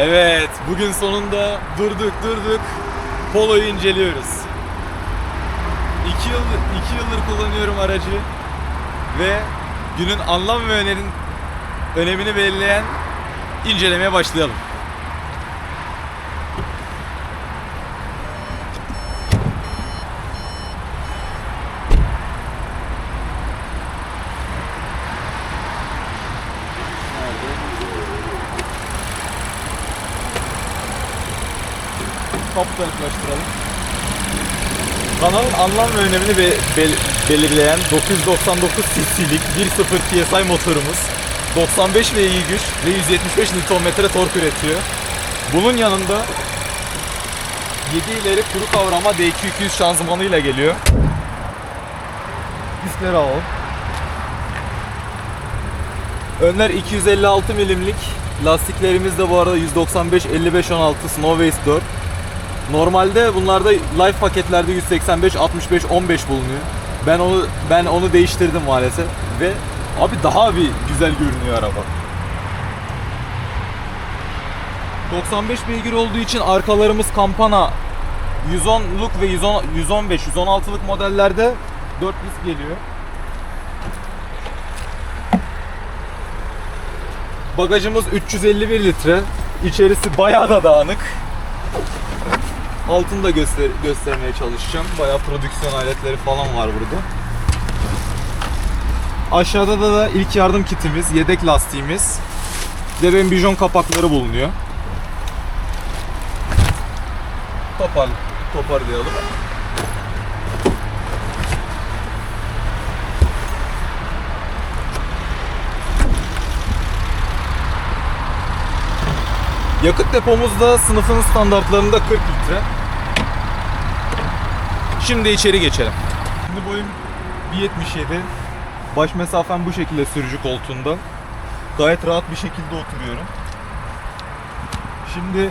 Evet, bugün sonunda durduk durduk Polo'yu inceliyoruz. İki, yıl, iki yıldır kullanıyorum aracı ve günün anlam ve önerin, önemini belirleyen incelemeye başlayalım. Yaklaştıralım. Kanalın anlam ve önemini be- bel- belirleyen 999 cc'lik 1.0 TSI motorumuz 95 VI güç ve 175 Nm tork üretiyor. Bunun yanında 7 ileri kuru kavrama D200 şanzımanıyla geliyor. Diskleri alalım. Önler 256 milimlik. Lastiklerimiz de bu arada 195 55 16 Snow Waste 4. Normalde bunlarda life paketlerde 185 65 15 bulunuyor. Ben onu ben onu değiştirdim maalesef ve abi daha bir güzel görünüyor araba. 95 beygir olduğu için arkalarımız kampana 110'luk ve 110 115 116'lık modellerde 4 disk geliyor. Bagajımız 351 litre. İçerisi bayağı da dağınık. Altını da göster göstermeye çalışacağım. Bayağı prodüksiyon aletleri falan var burada. Aşağıda da, da ilk yardım kitimiz, yedek lastiğimiz. Benim bijon kapakları bulunuyor. Topar, toparlayalım. Yakıt depomuz da sınıfın standartlarında 40 litre. Şimdi içeri geçelim. Şimdi boyum 1.77. Baş mesafem bu şekilde sürücü koltuğunda. Gayet rahat bir şekilde oturuyorum. Şimdi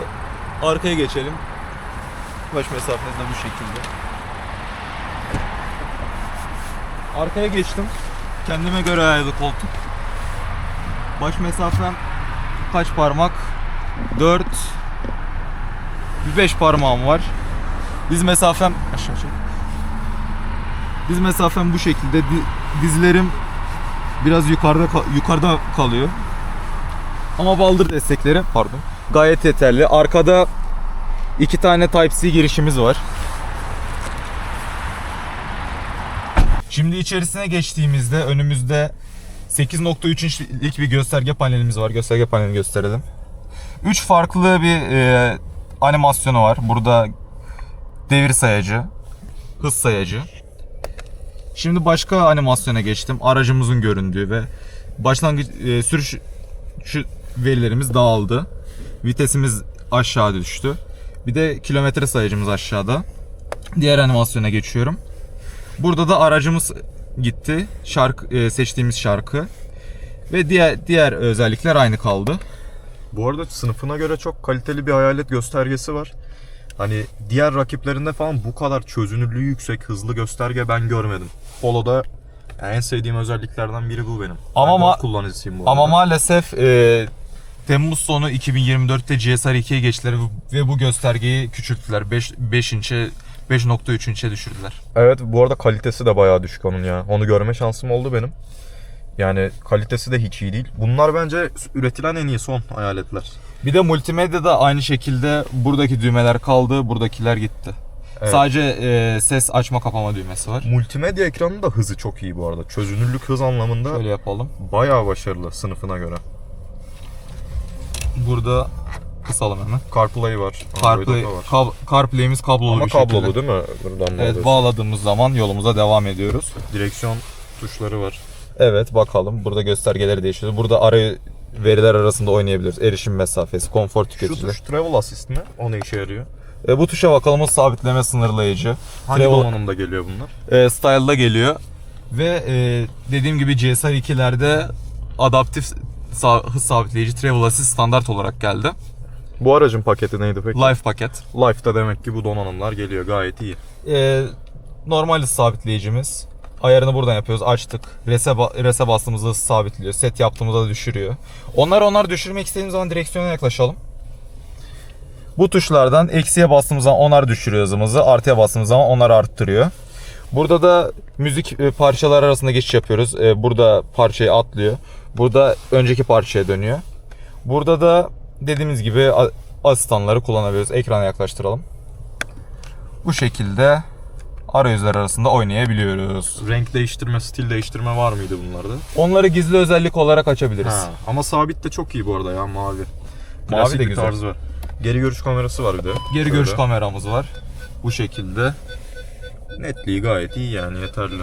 arkaya geçelim. Baş mesafemiz de bu şekilde. Arkaya geçtim. Kendime göre ayarlı koltuk. Baş mesafem kaç parmak? 4 5 parmağım var. Diz mesafem aşağı çek. Diz mesafem bu şekilde. Di- Dizlerim biraz yukarıda ka- yukarıda kalıyor. Ama baldır destekleri pardon gayet yeterli. Arkada iki tane Type-C girişimiz var. Şimdi içerisine geçtiğimizde önümüzde 8.3 inçlik bir gösterge panelimiz var. Gösterge panelini gösterelim. 3 farklı bir e, animasyonu var. Burada devir sayacı, hız sayacı. Şimdi başka animasyona geçtim. Aracımızın göründüğü ve başlangıç e, sürüş şu verilerimiz dağıldı. Vitesimiz aşağı düştü. Bir de kilometre sayacımız aşağıda. Diğer animasyona geçiyorum. Burada da aracımız gitti. Şarkı e, seçtiğimiz şarkı ve diğer diğer özellikler aynı kaldı. Bu arada sınıfına göre çok kaliteli bir hayalet göstergesi var. Hani diğer rakiplerinde falan bu kadar çözünürlüğü yüksek, hızlı gösterge ben görmedim. Polo'da en sevdiğim özelliklerden biri bu benim. Ama ben ma- kullanıcısıyım bu Ama arada. maalesef e, Temmuz sonu 2024'te GSR 2'ye geçtiler ve bu göstergeyi küçülttüler. 5 5 inçe 5.3 inçe düşürdüler. Evet bu arada kalitesi de bayağı düşük onun ya. Onu görme şansım oldu benim. Yani kalitesi de hiç iyi değil. Bunlar bence üretilen en iyi son hayaletler. Bir de multimedyada aynı şekilde buradaki düğmeler kaldı, buradakiler gitti. Evet. Sadece e, ses açma kapama düğmesi var. Multimedya ekranının da hızı çok iyi bu arada. Çözünürlük hız anlamında Şöyle yapalım. bayağı başarılı sınıfına göre. Burada kısalım hemen. CarPlay var. CarPlay, var. kab- CarPlay'imiz kablolu Ama bir şekilde. kablolu değil mi? Buradan Evet bağladığımız zaman yolumuza devam ediyoruz. Direksiyon tuşları var. Evet bakalım. Burada göstergeleri değişiyor. Burada ara veriler arasında oynayabiliriz. Erişim mesafesi, konfor Şu tüketiciler. tuş Travel Assist mi? O ne işe yarıyor? E, bu tuşa bakalım o sabitleme sınırlayıcı. Hangi Travel- donanımda geliyor bunlar? e, style'da geliyor. Ve e, dediğim gibi GSR 2'lerde adaptif sa- hız sabitleyici Travel Assist standart olarak geldi. Bu aracın paketi neydi peki? Life paket. Life'da demek ki bu donanımlar geliyor gayet iyi. E, normal hız sabitleyicimiz. Ayarını buradan yapıyoruz. Açtık. Rese, ba- rese bastığımızda hız sabitliyor. Set yaptığımızda da düşürüyor. Onlar onlar düşürmek istediğimiz zaman direksiyona yaklaşalım. Bu tuşlardan eksiye bastığımız zaman onar düşürüyor hızımızı. Artıya bastığımız zaman onar arttırıyor. Burada da müzik e, parçalar arasında geçiş yapıyoruz. E, Burada parçayı atlıyor. Burada önceki parçaya dönüyor. Burada da dediğimiz gibi asistanları kullanabiliyoruz. Ekrana yaklaştıralım. Bu şekilde arayüzler arasında oynayabiliyoruz. Renk değiştirme, stil değiştirme var mıydı bunlarda? Onları gizli özellik olarak açabiliriz. Ha, ama sabit de çok iyi bu arada ya mavi. Mavi Klasik de güzel. tarzı var. Geri görüş kamerası var bir de. Geri Şöyle. görüş kameramız var. Bu şekilde. Netliği gayet iyi yani yeterli.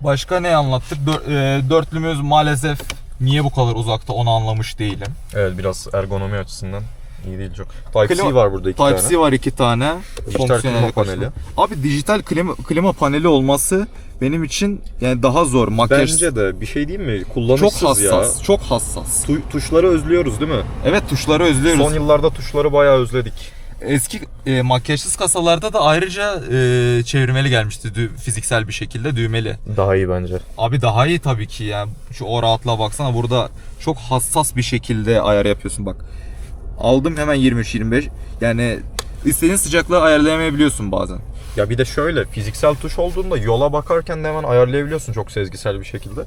Başka ne anlattık? Dör- e, dörtlümüz maalesef niye bu kadar uzakta onu anlamış değilim. Evet biraz ergonomi açısından iyi değil çok. Type-C Klima- var burada iki tane. Type-C var iki tane. Dijital Fonksiyonel klima karşılığı. paneli. Abi dijital klima, klima paneli olması benim için yani daha zor. Makyaj Bence de bir şey değil mi? çok Kullanışsız hassas. ya. Çok hassas. Tu- tuşları özlüyoruz değil mi? Evet tuşları özlüyoruz. Son yıllarda tuşları bayağı özledik. Eski e, makyajsız kasalarda da ayrıca e, çevirmeli gelmişti dü- fiziksel bir şekilde düğmeli. Daha iyi bence. Abi daha iyi tabii ki ya. Şu o rahatlığa baksana burada çok hassas bir şekilde ayar yapıyorsun bak. Aldım hemen 23-25. Yani istediğin sıcaklığı ayarlayamayabiliyorsun bazen. Ya bir de şöyle fiziksel tuş olduğunda yola bakarken de hemen ayarlayabiliyorsun çok sezgisel bir şekilde.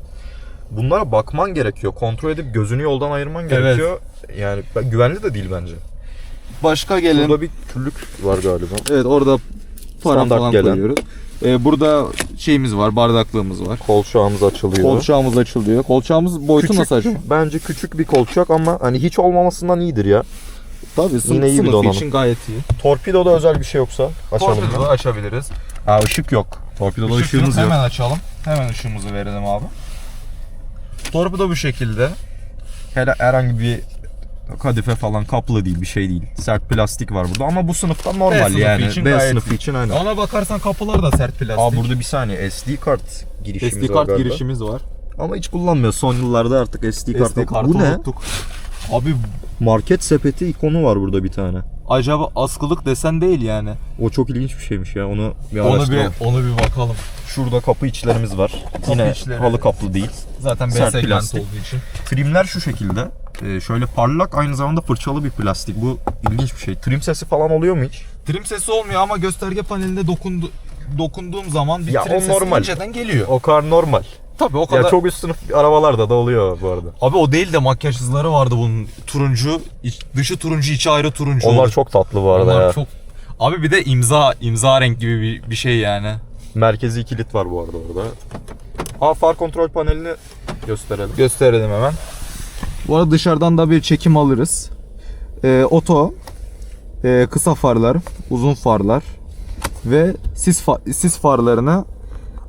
Bunlara bakman gerekiyor. Kontrol edip gözünü yoldan ayırman gerekiyor. Yani ben- güvenli de değil bence. Başka gelelim. Burada bir küllük var galiba. Evet orada para Standart falan gelen. koyuyoruz. Ee, burada şeyimiz var, bardaklığımız var. Kolçağımız açılıyor. Kolçağımız açılıyor. Kolçağımız boyutu Küçük, nasıl acaba? Bence küçük bir kolçak ama hani hiç olmamasından iyidir ya. Tabii Yine iyi bir sınıfı donanım. için gayet iyi. Torpidoda özel bir şey yoksa açalım. Torpidoda açabiliriz. Ha ışık yok. Torpidoda Işık ışığımız yok. Hemen açalım. Hemen ışığımızı verelim abi. Torpido bu şekilde. Hele herhangi bir kadife falan kaplı değil bir şey değil. Sert plastik var burada ama bu sınıfta normal sınıfı yani. için B gayet sınıfı iyi. için aynen. Ona bakarsan kapılar da sert plastik. Aa burada bir saniye SD kart girişimiz SD var kart galiba. girişimiz var. Ama hiç kullanmıyor. Son yıllarda artık SD kart. SD yok. kartı Bu ne? unuttuk. Abi Market sepeti ikonu var burada bir tane. acaba askılık desen değil yani. O çok ilginç bir şeymiş ya. Onu bir Onu araştıralım. bir onu bir bakalım. Şurada kapı içlerimiz var. Yine içleri. halı kaplı değil. Zaten B Sert segment plastik. olduğu için. Trimler şu şekilde. Ee, şöyle parlak aynı zamanda fırçalı bir plastik. Bu ilginç bir şey. Trim sesi falan oluyor mu hiç? Trim sesi olmuyor ama gösterge panelinde dokundu, dokunduğum zaman bir Ya trim o sesi normal. inceden geliyor. O kadar normal. Tabii o kadar. Ya çok üst sınıf arabalarda da oluyor bu arada. Abi o değil de makyaj hızları vardı bunun. Turuncu, iç- dışı turuncu, içi ayrı turuncu. Onlar çok tatlı bu arada Onlar ya. çok Abi bir de imza, imza renk gibi bir, bir şey yani. Merkezi kilit var bu arada orada. Aa far kontrol panelini gösterelim. Gösterelim hemen. Bu arada dışarıdan da bir çekim alırız. Ee, oto, e, kısa farlar, uzun farlar ve sis, fa- sis farlarını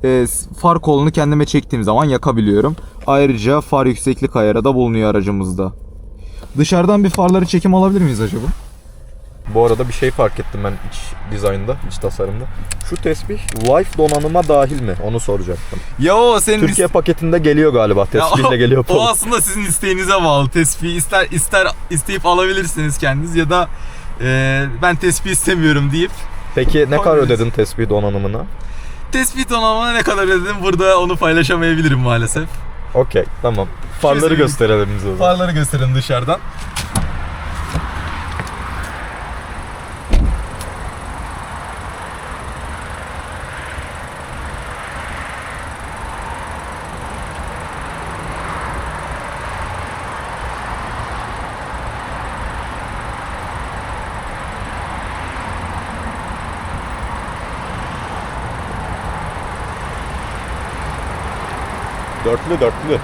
e, far kolunu kendime çektiğim zaman yakabiliyorum. Ayrıca far yükseklik ayarı da bulunuyor aracımızda. Dışarıdan bir farları çekim alabilir miyiz acaba? Bu arada bir şey fark ettim ben iç dizaynda, iç tasarımda. Şu tesbih Life donanıma dahil mi? Onu soracaktım. Ya o senin Türkiye paketinde geliyor galiba. Tesbihle geliyor. O aslında sizin isteğinize bağlı. Tespih ister ister isteyip alabilirsiniz kendiniz ya da e, ben tespih istemiyorum deyip Peki ne kadar ödedin tesbih donanımına? Tespih donanımına ne kadar ödedim burada onu paylaşamayabilirim maalesef. Okey tamam. Farları Şimdi- gösterelim biz o zaman. Farları gösterelim dışarıdan. Dörtlü dörtlü.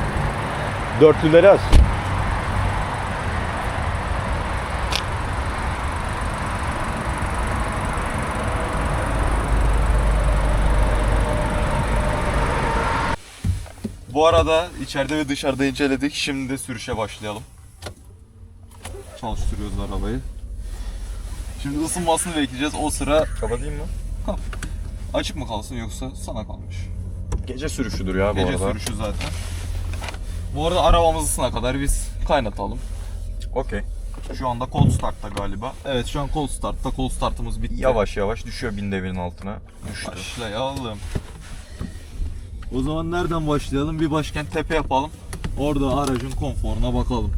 Dörtlüleri aç. Bu arada içeride ve dışarıda inceledik. Şimdi de sürüşe başlayalım. Çalıştırıyoruz arabayı. Şimdi ısınmasını bekleyeceğiz. O sıra Kapatayım mı? açık mı kalsın yoksa sana kalmış. Gece sürüşüdür ya bu Gece arada. sürüşü zaten. Bu arada arabamız ısına kadar biz kaynatalım. Okey. Şu anda cold start'ta galiba. Evet şu an cold start'ta. Cold start'ımız bitti. Yavaş yavaş düşüyor bin devinin altına. Düştü. Başlayalım. O zaman nereden başlayalım? Bir başkent tepe yapalım. Orada aracın konforuna bakalım.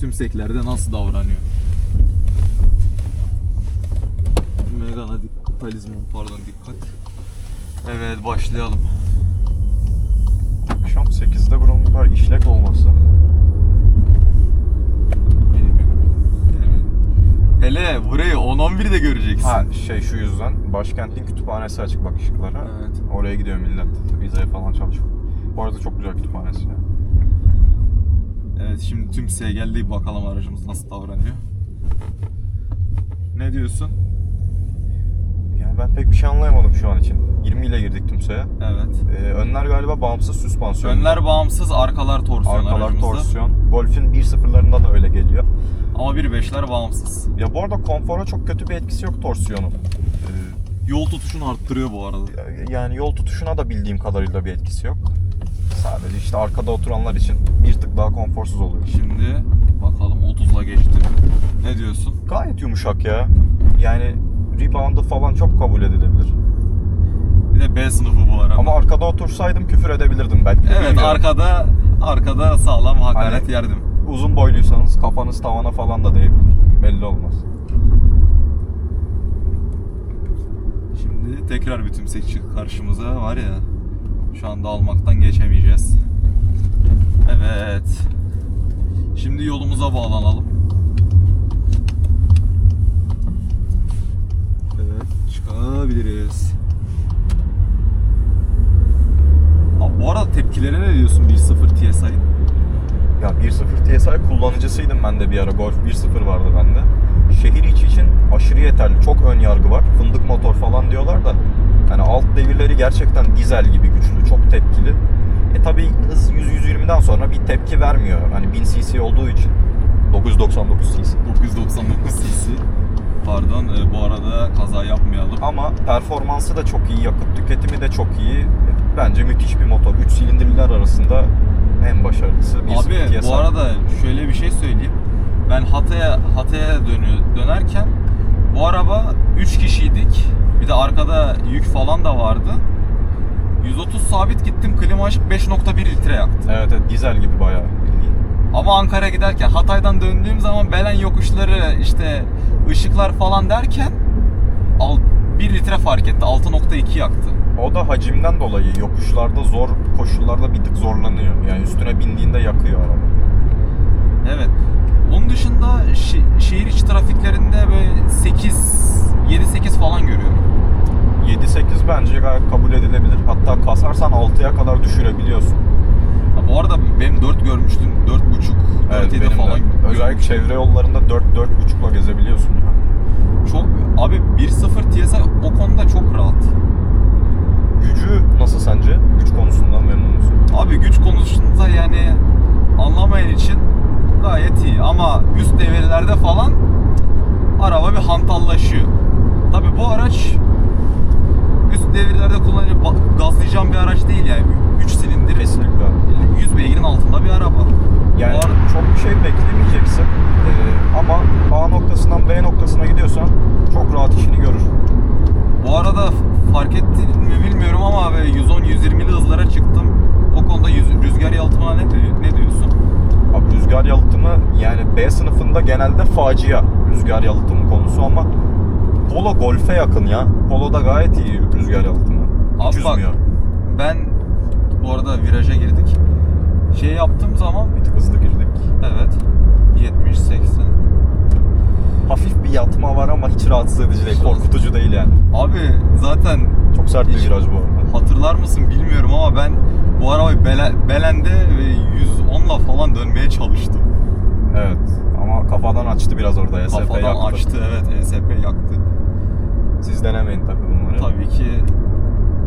Tümseklerde nasıl davranıyor? Megane dik- talizman pardon dikkat. Evet başlayalım. Akşam 8'de buranın bu kadar işlek olması. Hele burayı 10-11'de göreceksin. Ha şey şu yüzden başkentin kütüphanesi açık bak ışıklara. Evet. Oraya gidiyor millet. Vizeye falan çalışıyor. Bu arada çok güzel kütüphanesi ya. Evet şimdi tüm geldi bakalım aracımız nasıl davranıyor. Ne diyorsun? Ben pek bir şey anlayamadım şu an için. 20 ile girdik tümseye. Evet. Ee, önler galiba bağımsız süspansiyon. Önler bağımsız, arkalar torsiyon Arkalar aracımızda. torsiyon. Golf'ün 1.0'larında da öyle geliyor. Ama 1.5'ler bağımsız. Ya bu arada konfora çok kötü bir etkisi yok torsiyonun. Ee, Yol tutuşunu arttırıyor bu arada. yani yol tutuşuna da bildiğim kadarıyla bir etkisi yok. Sadece işte arkada oturanlar için bir tık daha konforsuz oluyor. Şimdi bakalım 30'la geçtim. Ne diyorsun? Gayet yumuşak ya. Yani rebound'ı falan çok kabul edilebilir. Bir de B sınıfı bu araba. Ama arkada otursaydım küfür edebilirdim belki. evet Bilmiyorum. arkada arkada sağlam hakaret Hani- yerdim. Uzun boyluysanız kafanız tavana falan da değebilir. Belli olmaz. Şimdi tekrar bir tümsek çıktı karşımıza var ya. Şu anda almaktan geçemeyeceğiz. Evet. Şimdi yolumuza bağlanalım. Evet, çıkabiliriz. Abi bu arada tepkilere ne diyorsun 1.0 TSI'nin? Ya 1.0 TSI kullanıcısıydım ben de bir ara. Golf 1.0 vardı bende. Şehir içi için aşırı yeterli. Çok ön yargı var. Fındık motor falan diyorlar da. Yani alt devirleri gerçekten dizel gibi güçlü. Çok tepkili. E tabi hız 100-120'den sonra bir tepki vermiyor. Hani 1000 cc olduğu için. 999 cc. 999 cc. Pardon e, bu arada kaza yapmayalım. Ama performansı da çok iyi, yakıt tüketimi de çok iyi. Bence müthiş bir motor. 3 silindirliler arasında en başarılısı. 1.0 Abi bu arada şöyle bir şey söyleyeyim. Ben Hatay'a Hatay'a dönü, dönerken bu araba 3 kişiydik. Bir de arkada yük falan da vardı. 130 sabit gittim klima açıp 5.1 litre yaktı. Evet, evet dizel gibi bayağı. Ama Ankara'ya giderken Hatay'dan döndüğüm zaman Belen yokuşları işte ışıklar falan derken al- 1 litre fark etti. 6.2 yaktı. O da hacimden dolayı yokuşlarda zor koşullarda bir tık zorlanıyor. Yani üstüne bindiğinde yakıyor araba. Evet. Onun dışında şe- şehir içi trafiklerinde böyle 8 7-8 falan görüyorum. 7-8 bence gayet kabul edilebilir. Hatta kasarsan 6'ya kadar düşürebiliyorsun. Bu arada benim 4 görmüştüm. 4.5 4 benim de. falan. Özellikle görmüştüm. çevre yollarında 4-4.5'la gezebiliyorsun. çok abi 1.0 TSI o konuda çok rahat. Gücü nasıl sence? Güç konusundan memnun musun? Abi güç konusunda yani anlamayan için gayet iyi ama üst devirlerde falan araba bir hantallaşıyor. Tabi bu araç üst devirlerde kullanıcı gazlayacağım bir araç değil yani 3 silindir Kesinlikle. Yani 100 beygirin altında bir araba. Yani Bu ar- çok bir şey beklemeyeceksin. Ee, ama A noktasından B noktasına gidiyorsan çok rahat işini görür. Bu arada fark ettin mi bilmiyorum ama böyle 110-120'li hızlara çıktım. O konuda yüz- rüzgar yalıtımına ne, ne diyorsun? Abi rüzgar yalıtımı yani B sınıfında genelde facia rüzgar yalıtımı konusu ama Polo Golf'e yakın ya. Polo'da gayet iyi rüzgar yalıtımı. Hiç Abi bak, üzmüyor. Ben bu arada viraja girdik. Şey yaptığım zaman Bir tık hızlı girdik. evet 70-80 Hafif bir yatma var ama hiç rahatsız edici değil. Korkutucu değil yani. Abi zaten Çok sert bir Hiç- viraj bu arada. hatırlar mısın bilmiyorum ama ben bu arabayı Bele, Belen'de ve 110'la falan dönmeye çalıştım. Evet. Ama kafadan açtı biraz orada. ESP Kafadan yaktı. açtı evet ESP yaktı. Siz denemeyin tabii bunları. Tabii ki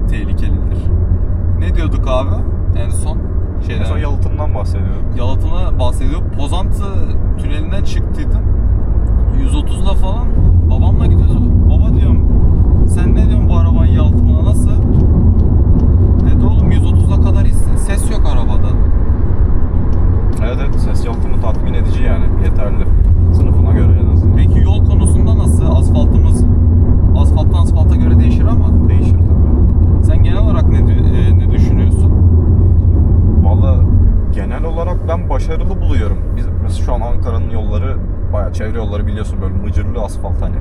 tehlikelidir. Ne diyorduk abi en son? Şeyden, En son yalıtımdan bahsediyorum. yalıtımına bahsediyor. Pozantı tünelinden çıktıydım. 130'la falan babamla gidiyoruz. Baba diyorum sen ne diyorsun bu arabanın yalıtımına nasıl? Dedi oğlum 130'a kadar hiç ses yok arabada. Evet evet ses yalıtımı tatmin edici yani. Yeterli. Sınıfına göre en azından. Peki yol konusunda nasıl? Asfaltımız asfalttan asfalta göre değişir ama Değişir tabii. sen genel olarak ne dü- e, ne düşünüyorsun? Valla genel olarak ben başarılı buluyorum. Biz mesela şu an Ankara'nın Ya çevre yolları biliyorsun böyle mıcırlı asfalt hani.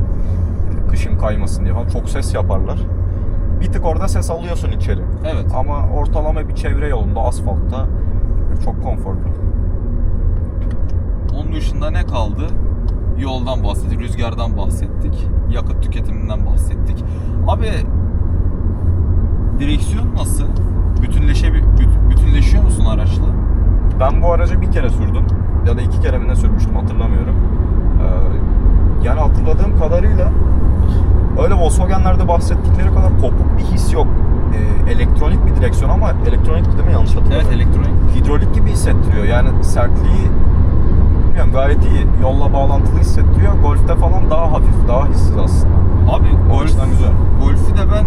Kışın kaymasın diye falan çok ses yaparlar. Bir tık orada ses alıyorsun içeri. Evet. Ama ortalama bir çevre yolunda asfaltta çok konforlu. Onun dışında ne kaldı? Yoldan bahsettik, rüzgardan bahsettik, yakıt tüketiminden bahsettik. Abi direksiyon nasıl? Bütünleşe büt- bütünleşiyor musun araçla? Ben bu aracı bir kere sürdüm. Ya da iki kere mi ne sürmüştüm hatırlamıyorum. Ee, yani hatırladığım kadarıyla öyle Volkswagen'lerde bahsettikleri kadar kopuk bir his yok. Ee, elektronik bir direksiyon ama elektronik değil mi yanlış hatırlamıyorum. Evet elektronik. hidrolik gibi hissettiriyor. Yani sertliği bilmiyorum gayet iyi. Yolla bağlantılı hissettiriyor. Golf'te falan daha hafif, daha hissiz aslında. Abi O Golf, güzel. Golf'ü de ben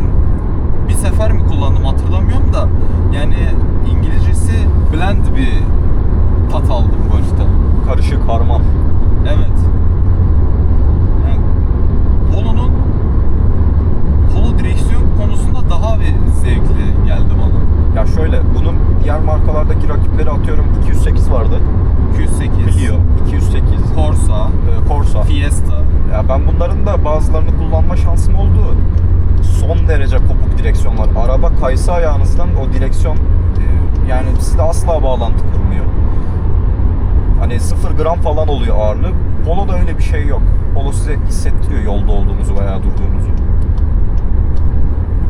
bir sefer mi kullandım hatırlamıyorum da yani İngilizcesi blend bir tat aldım Golf'te. Karışık, harman. Evet. Yani Polo'nun Polo direksiyon konusunda daha bir zevkli geldi bana. Ya şöyle, bunun diğer markalardaki rakipleri atıyorum 208 vardı. 208, Clio, 208, Corsa, e, Corsa. Ben bunların da bazılarını kullanma şansım oldu. Son derece kopuk direksiyonlar. Araba kaysa ayağınızdan o direksiyon e, yani sizde asla bağlantı kurmuyor. Hani 0 gram falan oluyor ağırlığı. Polo'da öyle bir şey yok. Polo size hissettiriyor yolda olduğunuzu veya durduğunuzu.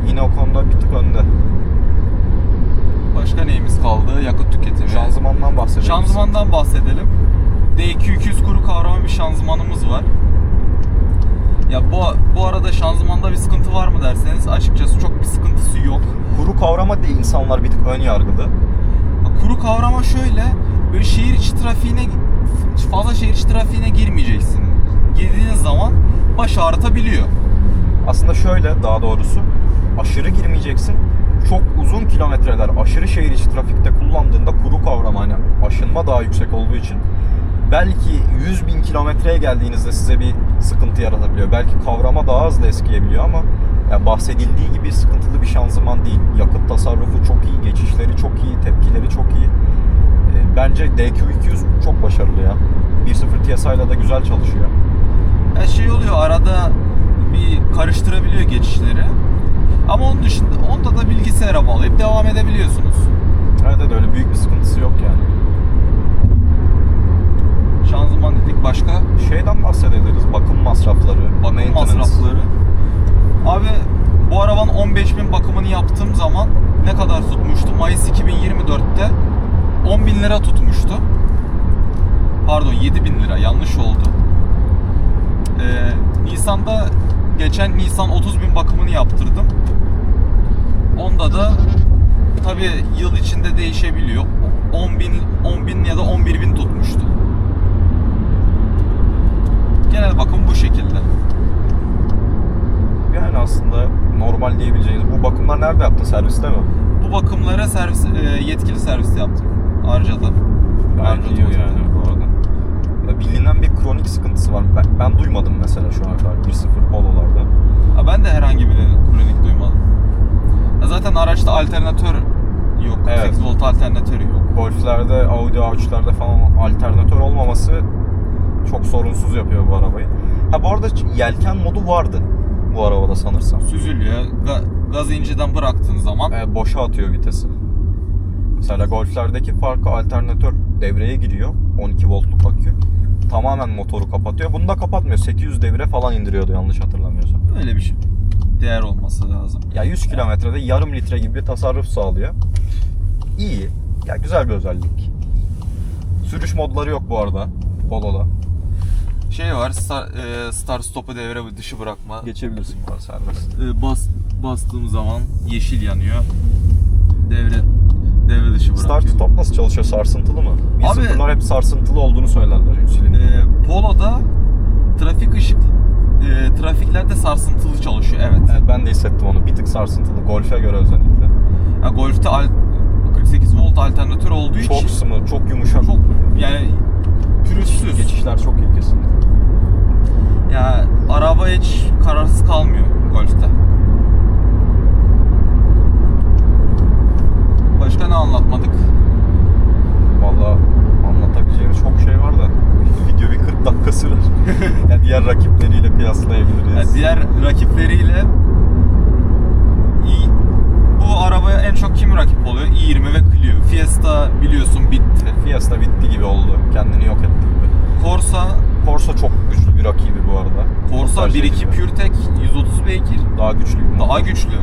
Yine o konuda bir tık önde. Başka neyimiz kaldı? Yakıt tüketimi. Şanzımandan bahsedelim. Şanzımandan bahsedelim. D200 kuru kavrama bir şanzımanımız var. Ya bu bu arada şanzımanda bir sıkıntı var mı derseniz açıkçası çok bir sıkıntısı yok. Kuru kavrama diye insanlar bir tık ön yargılı. Kuru kavrama şöyle, böyle şehir içi trafiğine fazla şehir içi trafiğine girmeyeceksin. Girdiğiniz zaman baş ağrıtabiliyor. Aslında şöyle daha doğrusu aşırı girmeyeceksin. Çok uzun kilometreler aşırı şehir içi trafikte kullandığında kuru kavram hani aşınma daha yüksek olduğu için belki 100 bin kilometreye geldiğinizde size bir sıkıntı yaratabiliyor. Belki kavrama daha hızlı eskiyebiliyor ama ya bahsedildiği gibi sıkıntılı bir şanzıman değil. Yakıt tasarrufu çok iyi, geçişleri çok iyi, tepkileri çok iyi. E, Bence DQ200 çok başarılı ya. 1.0 TSI ile de güzel çalışıyor. Her şey oluyor arada bir karıştırabiliyor geçişleri. Ama onun dışında onda da bilgisayara bağlayıp devam edebiliyorsunuz. Evet evet öyle büyük bir sıkıntısı yok yani. Şanzıman dedik başka Şeyden bahsedebiliriz. Bakım masrafları, bakım masrafları. Abi bu arabanın 15.000 bakımını yaptığım zaman ne kadar tutmuştu? Mayıs 2024'te 10.000 lira tutmuştu. Pardon 7.000 lira yanlış oldu. Ee, Nisan'da geçen Nisan 30.000 bakımını yaptırdım. Onda da tabi yıl içinde değişebiliyor. 10.000 10.000 ya da 11.000 tutmuştu. Genel bakım bu şekilde. Yani aslında normal diyebileceğiniz bu bakımlar nerede yaptın? Serviste mi? Bu bakımlara servis e, yetkili serviste yaptım. Arca'da. Gayet iyi yani bu arada. Ya bilinen bir kronik sıkıntısı var. Ben, ben duymadım mesela şu ana kadar 1.0 pololarda. Ha, ben de herhangi bir kronik duymadım. Ya zaten araçta alternatör yok. Evet. 8 volt alternatörü yok. Golf'lerde, Audi A3'lerde falan alternatör olmaması çok sorunsuz yapıyor bu arabayı. Ha bu arada yelken modu vardı bu arabada sanırsam. Süzülüyor. Ga- gazı inceden bıraktığın zaman E, boşa atıyor vitesi. Mesela Golf'lerdeki farkı alternatör devreye giriyor. 12 voltluk akü. Tamamen motoru kapatıyor. Bunu da kapatmıyor. 800 devre falan indiriyordu yanlış hatırlamıyorsam. öyle bir şey. Değer olması lazım. Ya 100 kilometrede yarım litre gibi bir tasarruf sağlıyor. İyi. Ya güzel bir özellik. Sürüş modları yok bu arada. Polo'da. Şey var, star, e, start stop'u devre dışı bırakma. Geçebilirsin bu serbest. E, bas bastığım zaman yeşil yanıyor. Devre devre dışı bırakıyor. Start stop nasıl çalışıyor? Sarsıntılı mı? Abi- 1.0'lar hep sarsıntılı olduğunu söylerler. Yükselin. E, Polo'da trafik ışık e, trafiklerde sarsıntılı çalışıyor evet. Evet ben de hissettim onu. Bir tık sarsıntılı. Golf'e göre özellikle. Ha, Golf'te al- 48 volt alternatör olduğu Çok için sımı, çok yumuşak. çok hiç kararsız kalmıyor Golf'te. Başka ne anlatmadık? Valla anlatabileceğimiz çok şey var da video bir 40 dakika sürer. yani diğer rakipleriyle kıyaslayabiliriz. Yani diğer rakipleriyle iyi bu arabaya en çok kim rakip oluyor? i20 ve Clio. Fiesta biliyorsun bitti. Fiesta bitti gibi oldu. Kendini yok etti gibi. Corsa Corsa çok güçlü bir rakibi bu arada. Tercih 1.2 ediliyor. PureTech 130 beygir. Daha güçlü Daha güçlü.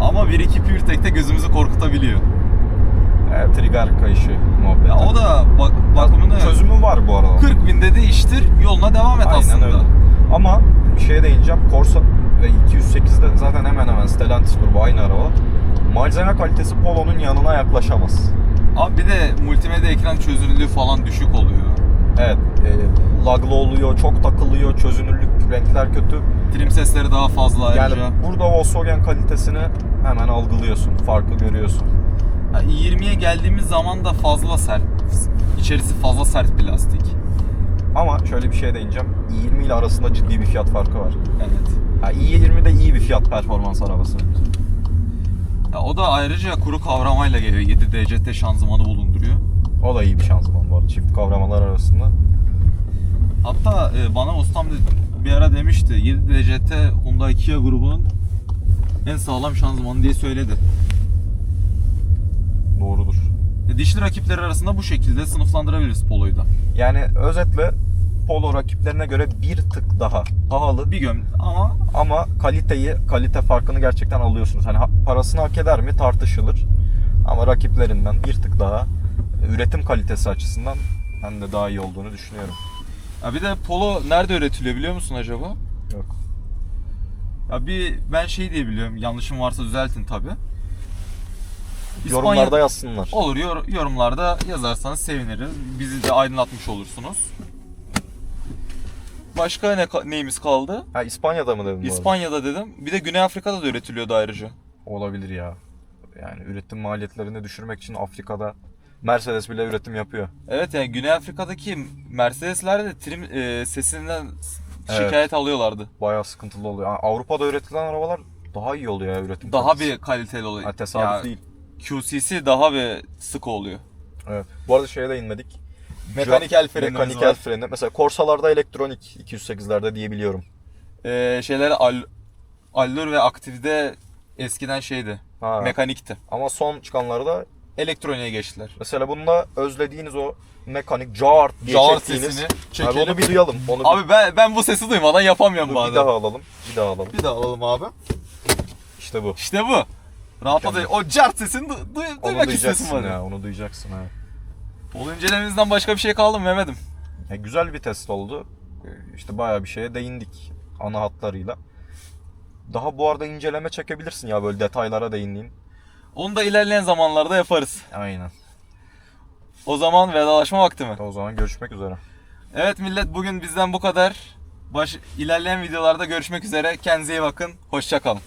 Ama 1.2 PureTech'te gözümüzü korkutabiliyor. Evet, trigger kayışı muhabbeti. Ya o da bak, bakımını Çözümü var bu arada. 40 binde değiştir yoluna devam et Aynen aslında. öyle. Ama bir şeye değineceğim. Corsa ve 208'de zaten hemen hemen Stellantis grubu aynı araba. Malzeme kalitesi Polo'nun yanına yaklaşamaz. Abi bir de multimedya ekran çözünürlüğü falan düşük oluyor. Evet, e, laglı oluyor, çok takılıyor, çözünürlük, renkler kötü. Trim sesleri daha fazla ayrıca. Yani burada Volkswagen kalitesini hemen algılıyorsun, farkı görüyorsun. Ha, i20'ye geldiğimiz zaman da fazla sert. İçerisi fazla sert plastik. Ama şöyle bir şey değineceğim. i20 ile arasında ciddi bir fiyat farkı var. Evet. Ha, i20 de iyi bir fiyat performans arabası. Ya o da ayrıca kuru kavramayla geliyor. 7 DCT şanzımanı bulunduruyor. O da iyi bir şanzıman var çift kavramalar arasında. Hatta e, bana ustam bir ara demişti 7 DCT Hyundai Kia grubunun en sağlam şanzımanı diye söyledi. Doğrudur. E, dişli rakipleri arasında bu şekilde sınıflandırabiliriz Polo'yu da. Yani özetle Polo rakiplerine göre bir tık daha pahalı Bir göm ama ama kaliteyi, kalite farkını gerçekten alıyorsunuz. Hani ha- parasını hak eder mi tartışılır. Ama rakiplerinden bir tık daha üretim kalitesi açısından ben de daha iyi olduğunu düşünüyorum. ya bir de Polo nerede üretiliyor biliyor musun acaba? Yok. Ya bir ben şey diye biliyorum. Yanlışım varsa düzeltin tabi. Yorumlarda yazsınlar. Olur yor- yorumlarda yazarsanız seviniriz. Bizi de aydınlatmış olursunuz. Başka ne neyimiz kaldı? Ha İspanya'da mı dedin? İspanya'da dedim. Bir de Güney Afrika'da da üretiliyordu ayrıca. Olabilir ya. Yani üretim maliyetlerini düşürmek için Afrika'da Mercedes bile üretim yapıyor. Evet yani Güney Afrika'daki Mercedes'lerde de trim e, sesinden Evet. şikayet alıyorlardı. Bayağı sıkıntılı oluyor. Yani Avrupa'da üretilen arabalar daha iyi oluyor ya üretim Daha kalitesi. bir kaliteli oluyor. Ha, tesadüf Ya, değil. QC'si daha bir sık oluyor. Evet. Bu arada şeye de inmedik. Mekanik el frenimiz Mekanik var. el freni. Mesela Corsa'larda elektronik 208'lerde diyebiliyorum. E, şeyler All- Allure ve Active'de eskiden şeydi. Ha. Mekanikti. Ama son çıkanlarda Elektroniğe geçtiler. mesela bunda özlediğiniz o mekanik jar diye Jar çektiğiniz. sesini Abi çekelim. onu bir duyalım. Onu bir- Abi ben ben bu sesi duymadan yapamıyorum bir, bazen. daha alalım. Bir daha alalım. Bir daha alalım abi. İşte bu. İşte bu. Rahatladı. O cart sesini du- duy- Onu duymak duyacaksın istiyorsun bana. ya. Onu duyacaksın ha. Polo incelememizden başka bir şey kaldı mı Mehmet'im? Ya güzel bir test oldu. Ee, İşte bayağı bir şeye değindik ana hatlarıyla. Daha bu arada inceleme çekebilirsin ya böyle detaylara değindiğin. Onu da ilerleyen zamanlarda yaparız. Aynen. O zaman vedalaşma vakti mi? O zaman görüşmek üzere. Evet millet bugün bizden bu kadar. Baş, ilerleyen videolarda görüşmek üzere. Kendinize iyi bakın. Hoşça kalın.